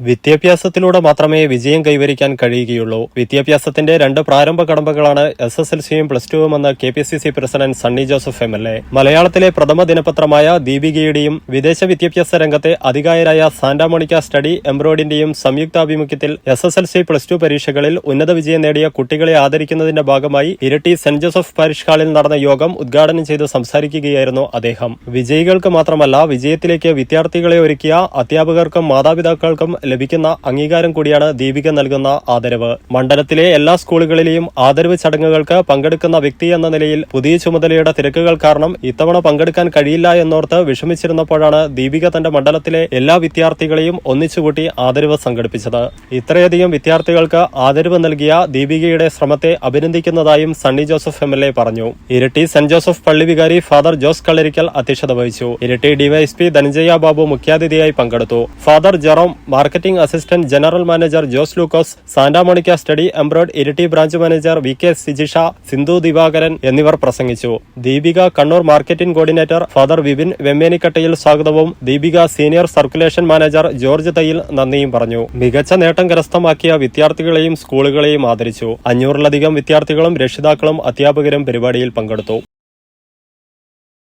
വിദ്യാഭ്യാസത്തിലൂടെ മാത്രമേ വിജയം കൈവരിക്കാൻ കഴിയുകയുള്ളൂ. വിദ്യാഭ്യാസത്തിന്റെ രണ്ട് പ്രാരംഭ കടമ്പകളാണ് എസ് എസ് എൽ സിയും plus ടുവുമെന്ന് K P C C president Sunny Joseph M L A. മലയാളത്തിലെ പ്രഥമ ദിനപത്രമായ ദീപികയുടെയും വിദേശ വിദ്യാഭ്യാസ രംഗത്തെ അധികായരായ സാന്റാമോണിക്ക സ്റ്റഡി എംബ്രോയിഡിന്റെയും സംയുക്താഭിമുഖ്യത്തിൽ S S L C plus two പരീക്ഷകളിൽ ഉന്നത വിജയം നേടിയ കുട്ടികളെ ആദരിക്കുന്നതിന്റെ ഭാഗമായി ഇരട്ടി സെന്റ് ജോസഫ് പാരിഷ് ഹാളിൽ നടന്ന യോഗം ഉദ്ഘാടനം ചെയ്ത് സംസാരിക്കുകയായിരുന്നു അദ്ദേഹം. വിജയികൾക്ക് മാത്രമല്ല വിജയത്തിലേക്ക് വിദ്യാർത്ഥികളെ ഒരുക്കിയ അധ്യാപകർക്കും മാതാപിതാക്കൾക്കും ലഭിക്കുന്ന അംഗീകാരം കൂടിയാണ് ദീപിക നൽകുന്ന ആദരവ്. മണ്ഡലത്തിലെ എല്ലാ സ്കൂളുകളിലെയും ആദരവ് ചടങ്ങുകൾക്ക് പങ്കെടുക്കുന്ന വ്യക്തി എന്ന നിലയിൽ പുതിയ ചുമതലയുടെ തിരക്കുകൾ കാരണം ഇത്തവണ പങ്കെടുക്കാൻ കഴിയില്ല എന്നോർത്ത് വിഷമിച്ചിരുന്നപ്പോഴാണ് ദീപിക തന്റെ മണ്ഡലത്തിലെ എല്ലാ വിദ്യാർത്ഥികളെയും ഒന്നിച്ചുകൂട്ടി ആദരവ് സംഘടിപ്പിച്ചത്. ഇത്രയധികം വിദ്യാർത്ഥികൾക്ക് ആദരവ് നൽകിയ ദീപികയുടെ ശ്രമത്തെ അഭിനന്ദിക്കുന്നതായും സണ്ണി ജോസഫ് എം പറഞ്ഞു. ഇരട്ടി സെന്റ് ജോസഫ് പള്ളി വികാരി ഫാദർ ജോസ് കളരിക്കൽ അധ്യക്ഷത വഹിച്ചു. ഇരട്ടി ഡിവൈഎസ്പി ധനഞ്ജയ ബാബു മുഖ്യാതിഥിയായി പങ്കെടുത്തു. Father Jerome marketing assistant general manager Jose Lukose Santa Monica study abroad Iritty branch manager V K Sijisha Sindhu Divakaran എന്നിവർ പ്രസംഗിച്ചു. Deepika Kannur marketing coordinator father Vipin Vemmenikkattayil സ്വാഗതവും. Deepika senior circulation manager George Thayyil നന്ദിയും പറഞ്ഞു. മികച്ച നേട്ടം കരസ്ഥമാക്കിയ വിദ്യാർത്ഥികളെയും സ്കൂളുകളെയും ആദരിച്ചു. അഞ്ഞൂറിലധികം വിദ്യാർത്ഥികളും രക്ഷിതാക്കളും അധ്യാപകരും പരിപാടിയിൽ പങ്കെടുത്തു.